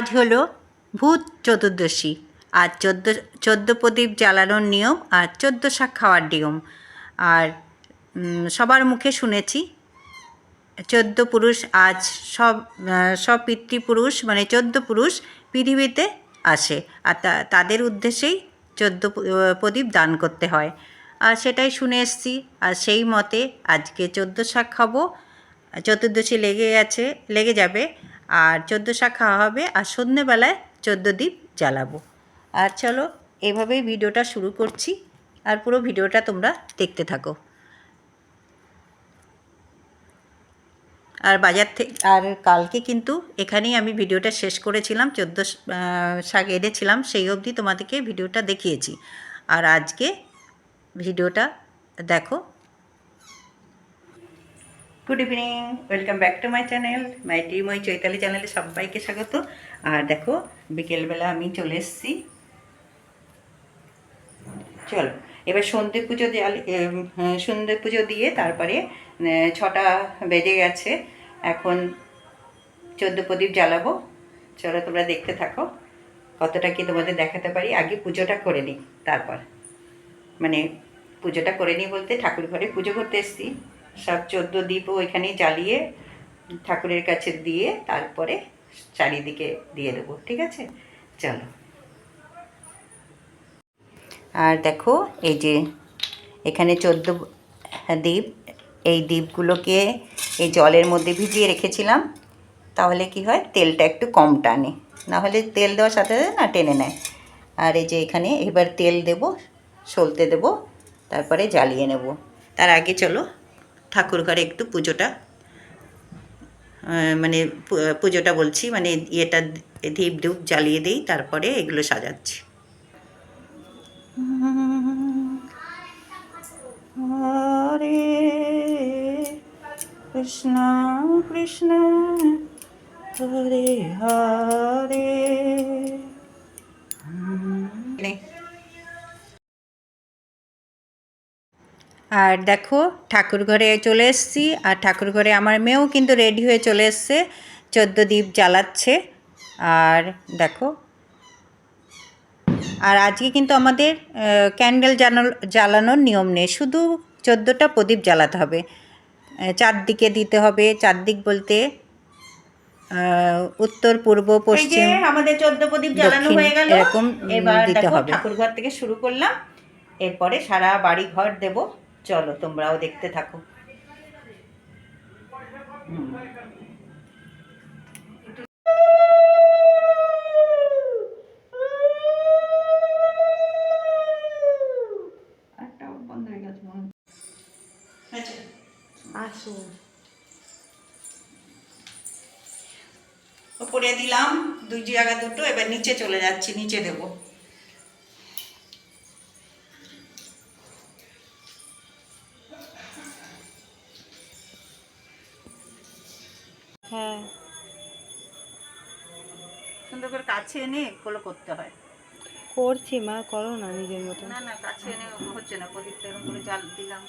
আজ হলো ভূত চতুর্দশী আর চোদ্দ চোদ্দ প্রদীপ জ্বালানোর নিয়ম আর চোদ্দ শাক খাওয়ার নিয়ম। আর সবার মুখে শুনেছি, চোদ্দ পুরুষ আজ সব সব পিতৃপুরুষ মানে চোদ্দ পুরুষ পৃথিবীতে আসে। আর তাদের উদ্দেশ্যেই চোদ্দ প্রদীপ দান করতে হয়। আর সেটাই শুনে এসছি। আর সেই মতে আজকে চোদ্দ শাক খাব। চতুর্দশী লেগে গেছে লেগে যাবে। আর চোদ্দ শাক খাওয়া হবে আর সন্ধ্যেবেলায় চোদ্দ দ্বীপ জ্বালাবো। আর চলো, এভাবেই ভিডিওটা শুরু করছি আর পুরো ভিডিওটা তোমরা দেখতে থাকো। আর বাজার থেকে আর কালকে কিন্তু এখানেই আমি ভিডিওটা শেষ করেছিলাম, চোদ্দ শাক এনেছিলাম, সেই অবধি তোমাদেরকে ভিডিওটা দেখিয়েছি। আর আজকে ভিডিওটা দেখো good evening welcome back to my channel my টিমই Chaitali চ্যানেলে সবাইকে স্বাগত। আর দেখো বিকেলবেলা আমি চলে এসেছি। চলো এবার সন্ধে পুজো হ্যাঁ, সন্ধে পুজো দিয়ে তারপরে ছটা বেজে গেছে। এখন চোদ্দ প্রদীপ জ্বালাবো। চলো তোমরা দেখতে থাকো কতটা কি তোমাদের দেখাতে পারি। আগে পুজোটা করে নিই তারপর। মানে পুজোটা করে নিই বলতে ঠাকুর ঘরে পুজো করতে এসেছি। সব চোদ্দ দ্বীপও ওইখানেই জ্বালিয়ে ঠাকুরের কাছে দিয়ে তারপরে চারিদিকে দিয়ে দেবো, ঠিক আছে? চলো। আর দেখো, এই যে এখানে চোদ্দ দ্বীপ এই দ্বীপগুলোকে এই জলের মধ্যে ভিজিয়ে রেখেছিলাম। তাহলে কি হয়? তেলটা একটু কম টানে। না হলে তেল দেওয়ার সাথে সাথে না টেনে নেয়। আর এই যে এখানে এবার তেল দেব, সলতে দেব, তারপরে জ্বালিয়ে নেব। তার আগে চলো ঠাকুর ঘরে একটু পুজোটা মানে পুজোটা বলছি মানে ইয়েটা ধীপ ধূপ জ্বালিয়ে দিই, তারপরে এগুলো সাজাচ্ছি। হরে কৃষ্ণ কৃষ্ণ, হরে হরে। আর দেখো ঠাকুর ঘরে চলে এসেছি। আর ঠাকুর ঘরে আমার মেয়েও কিন্তু রেডি হয়ে চলে এসছে। চোদ্দ দ্বীপ জ্বালাচ্ছে। আর দেখো আর আজকে কিন্তু আমাদের ক্যান্ডেল জ্বালানো জ্বালানোর নিয়ম নেই। শুধু চোদ্দোটা প্রদীপ জ্বালাতে হবে। চারদিকে দিতে হবে। চারদিক বলতে উত্তর পূর্ব পশ্চিম আমাদের চোদ্দ প্রদীপ জ্বালানো হয়ে গেল। এরকম এবার। ঠাকুর ঘর থেকে শুরু করলাম। এরপরে সারা বাড়ি ঘর দেব। চলো তোমরাও দেখতে থাকো। হুম। বন্ধ গেছে আচ্ছা। উপরে দিলাম দুই জায়গা দুটো এবার নিচে চলে যাচ্ছি নিচে দেবো। হ্যাঁ। সুন্দর করে কাছে এনে এগুলো করতে হয়। করছি মা করো না নিজের মতো। না না কাছে এনে হচ্ছে না প্রদীপটা এরকম করে জাল দিলাম।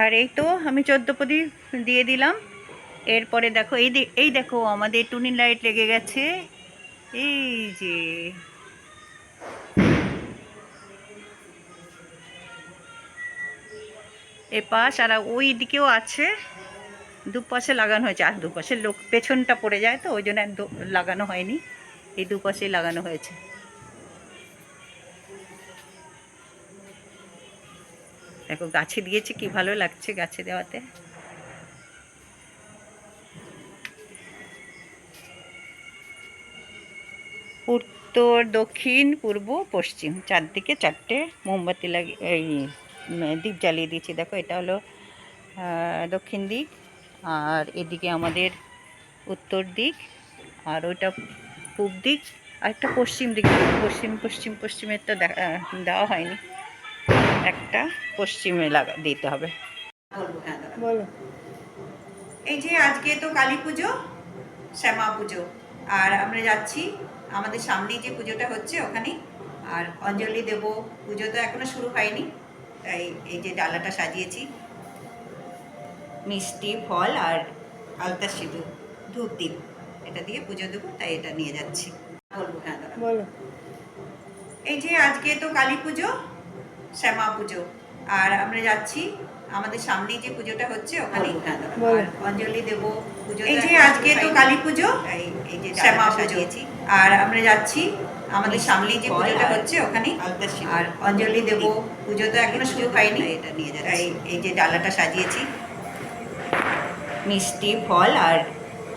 আর এই তো আমি চোদ্দ প্রদীপ দিয়ে দিলাম। এরপরে দেখো, এই এই দেখো, আমাদের টুনি লাইট লেগে গেছে। এই যে। এ পাশ আর ওই দিকেও আছে। দুপাশে লাগানো হয়েছে। আর দুপাশে লোক পেছনটা পড়ে যায় তো, ওই জন্য লাগানো হয়নি। এই দুপাশেই লাগানো হয়েছে। দেখো, গাছে দিয়েছে, কি ভালো লাগছে গাছে দেওয়াতে। উত্তর, দক্ষিণ, পূর্ব, পশ্চিম। চারদিকে চারটে মোমবাতি লাগিয়ে এই দ্বীপ জ্বালিয়ে দিয়েছি। দেখো, এটা হলো দক্ষিণ দিক, আর এদিকে আমাদের উত্তর দিক, আর ওইটা পূব দিক, আর একটা পশ্চিম দিক। পশ্চিম পশ্চিম পশ্চিমেরটা দেখা দেওয়া হয়নি। একটা পশ্চিমে লাগা দিতে হবে। বলো। এই যে আজকে তো কালী পুজো শ্যামা পুজো। আর আমরা যাচ্ছি আমাদের সামনেই যে পুজোটা হচ্ছে ওখানে আর অঞ্জলি দেব পুজো তো এখনও শুরু হয়নি তাই এই যে ডালাটা সাজিয়েছি। মিষ্টি ফল আর আলতা সিঁদুর ধূপ দ্বীপ এটা দিয়ে পুজো দেবো তাই এটা নিয়ে যাচ্ছি। বলব হ্যাঁ দাঁড়াও। বলো। এই যে আজকে তো কালী পুজো শ্যামা পুজো। আর আমরা যাচ্ছি আমাদের সামনেই যে পুজোটা হচ্ছে ওখানে অঞ্জলি দেব পুজো এই যে আজকে তো কালী পুজো এই যে শ্যামা সাজিয়েছি। আর আমরা যাচ্ছি আমাদের সামনেই যে পুজোটা হচ্ছে ওখানে। আর অঞ্জলি দেব পুজো তো এখনও শুরু হয়নি। এটা নিয়ে যাচ্ছি। এই যে ডালাটা সাজিয়েছি। মিষ্টি ফল আর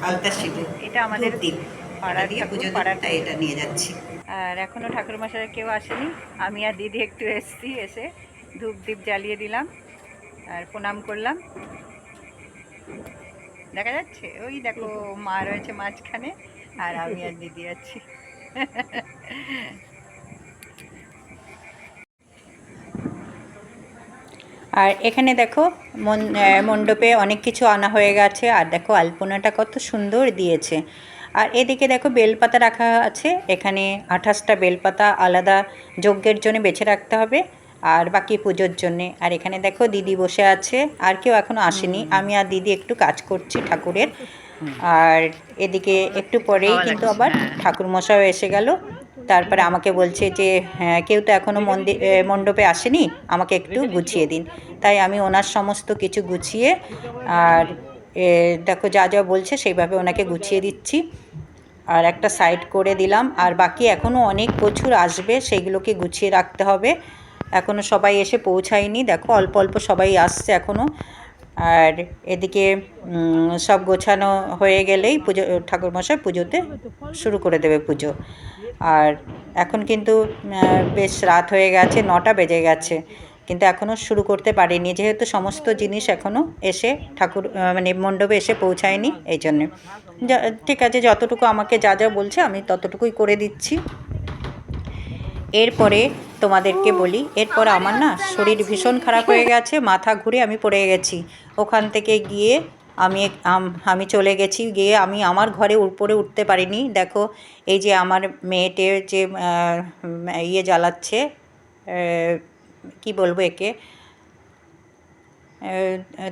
আলতা সিঁদুর এটা আমাদের পাড়ার পাড়া দিয়ে পুজো তাই এটা নিয়ে যাচ্ছি। আর এখনও ঠাকুর মশাই কেউ আসেনি। আমি আর দিদি একটু এসেছি, এসে ধূপ দ্বীপ জ্বালিয়ে দিলাম আর প্রণাম করলাম। দেখা যাচ্ছে? ওই দেখো, মা রয়েছে মাঝখানে আর আমি আর দিদি আছি। আর এখানে দেখো মণ্ডপে অনেক কিছু আনা হয়ে গেছে। আর দেখো, আলপনাটা কত সুন্দর দিয়েছে। আর এদিকে দেখো বেলপাতা রাখা আছে। এখানে আঠাশটা বেলপাতা আলাদা যজ্ঞের জন্য বেছে রাখতে হবে আর বাকি পুজোর জন্যে। আর এখানে দেখো দিদি বসে আছে আর কেউ এখনও আসেনি। আমি আর দিদি একটু কাজ করছি ঠাকুরের। আর এদিকে একটু পরেই কিন্তু আবার ঠাকুর মশাও এসে গেল। তারপরে আমাকে বলছে যে হ্যাঁ কেউ তো এখনও মন্দির মণ্ডপে আসেনি? আমাকে একটু গুছিয়ে দিন। তাই আমি ওনার সমস্ত কিছু গুছিয়ে আর দেখো যা যা বলছে সেইভাবে ওনাকে গুছিয়ে দিচ্ছি। আর একটা সাইড করে দিলাম। আর বাকি এখনও অনেক প্রচুর আসবে, সেইগুলোকে গুছিয়ে রাখতে হবে। এখনও সবাই এসে পৌঁছায়নি। দেখো, অল্প অল্প সবাই আসছে এখনও আর এদিকে সব গোছানো হয়ে গেলেই পুজো, ঠাকুরমশাই পুজোতে শুরু করে দেবে পুজো। আর এখন কিন্তু বেশ রাত হয়ে গেছে, নটা বেজে গেছে। কিন্তু এখনও শুরু করতে পারিনি। যেহেতু সমস্ত জিনিস এখনও এসে ঠাকুর মানে মণ্ডপে এসে পৌঁছায়নি, এই জন্যে। ঠিক আছে, যতটুকু আমাকে যা যা বলছে আমি ততটুকুই করে দিচ্ছি। এরপরে তোমাদেরকে বলি, এরপর আমার না শরীর ভীষণ খারাপ হয়ে গেছে, মাথা ঘুরে আমি পড়ে গেছি। ওখান থেকে গিয়ে আমি আমি চলে গেছি, গিয়ে আমি আমার ঘরে উপরে উঠতে পারিনি। দেখো, এই যে আমার মেয়েটে যে ইয়ে জ্বালাচ্ছে কি বলব একে?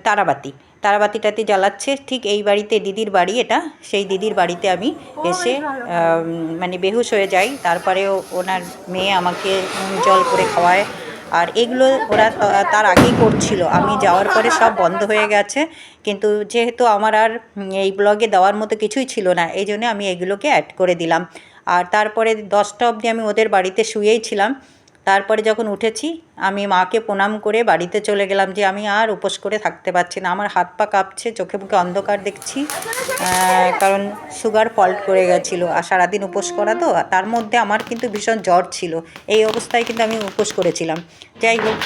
তারাবাতি। তারাবাতিটাতে জ্বালাচ্ছে ঠিক এই বাড়িতে দিদির বাড়ি এটা সেই দিদির বাড়িতে আমি এসে মানে বেহুশ হয়ে যাই। তারপরে ওনার মেয়ে আমাকে জল করে খাওয়ায়। আর এগুলো ওরা তার আগেই করছিল। আমি যাওয়ার পরে সব বন্ধ হয়ে গেছে। কিন্তু যেহেতু আমার আর এই ব্লগে দেওয়ার মতো কিছুই ছিল না এই জন্য আমি এগুলোকে অ্যাড করে দিলাম। আর তারপরে দশটা অবধি আমি ওদের বাড়িতে শুয়েই ছিলাম। তারপরে যখন উঠেছি, আমি মাকে প্রণাম করে বাড়িতে চলে গেলাম যে, আমি আর উপোস করে থাকতে পারছি না। আমার হাত পা কাঁপছে, চোখে মুখে অন্ধকার দেখছি কারণ সুগার ফল্ট করে গেছিল। আর সারাদিন উপোস করা তো তার মধ্যে আমার কিন্তু ভীষণ জ্বর ছিল। এই অবস্থায় কিন্তু আমি উপোস করেছিলাম। যাই হোক,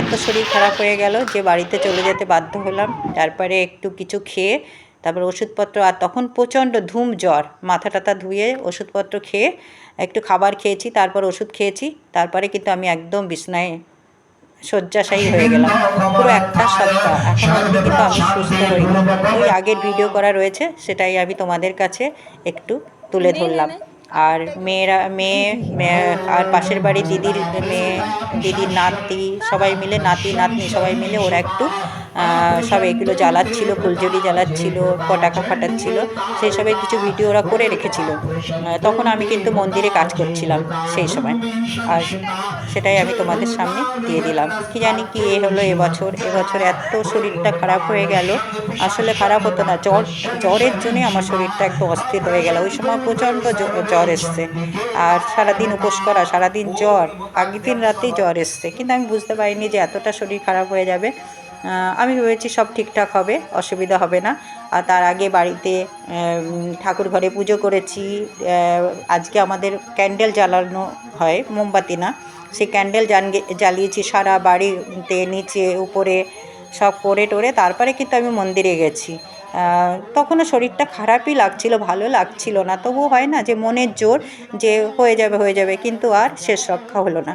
এত শরীর খারাপ হয়ে গেল যে, বাড়িতে চলে যেতে বাধ্য হলাম। তারপরে একটু কিছু খেয়ে তারপর ওষুধপত্র আর তখন প্রচণ্ড ধুম জ্বর। মাথা টাথা ধুয়ে ওষুধপত্র খেয়ে একটু খাবার খেয়েছি তারপর ওষুধ খেয়েছি তারপরে কিন্তু আমি একদম বিছনায় শয্যাশায়ী হয়ে গেলাম। পুরো একটা সপ্তাহ। এখন অবধি কিন্তু আমি সুস্থ হইনি ওই আগের ভিডিও করা রয়েছে সেটাই আমি তোমাদের কাছে একটু তুলে ধরলাম। আর মেয়েরা মেয়ে আর পাশের বাড়ি দিদির মেয়ে দিদির নাতি সবাই মিলে নাতি নাতনি সবাই মিলে ওরা একটু সব এগুলো জ্বালাচ্ছিল, ফুলঝুরি জ্বালাচ্ছিল, পটাকা ফাটাচ্ছিল, সেই সবের কিছু ভিডিও ওরা করে রেখেছিল। তখন আমি কিন্তু মন্দিরে কাজ করছিলাম সেই সময়। আর সেটাই আমি তোমাদের সামনে দিয়ে দিলাম। কি জানি কি এ হলো এবছর। এবছর এত শরীরটা খারাপ হয়ে গেল। আসলে খারাপ হতো না। জ্বর, জ্বরের জন্যে আমার শরীরটা একটু অস্থির হয়ে গেল। ওই সময় প্রচণ্ড জ্বর এসছে। আর সারাদিন উপোস করা, সারাদিন জ্বর। আগের দিন রাতেই জ্বর এসছে। কিন্তু আমি বুঝতে পারিনি যে এতটা শরীর খারাপ হয়ে যাবে। আমি ভেবেছি সব ঠিকঠাক হবে, অসুবিধা হবে না। আর তার আগে বাড়িতে ঠাকুর ঘরে পুজো করেছি। আজকে আমাদের ক্যান্ডেল জ্বালানো হয়, মোমবাতি না। সেই ক্যান্ডেল জ্বালিয়েছি সারা বাড়িতে, নিচে, উপরে, সব করে টোরে। তারপরে কিন্তু আমি মন্দিরে গেছি। তখনও শরীরটা খারাপই লাগছিল, ভালো লাগছিল না। তবুও হয় না যে, মনের জোর যে, হয়ে যাবে হয়ে যাবে। কিন্তু আর শেষ রক্ষা হলো না।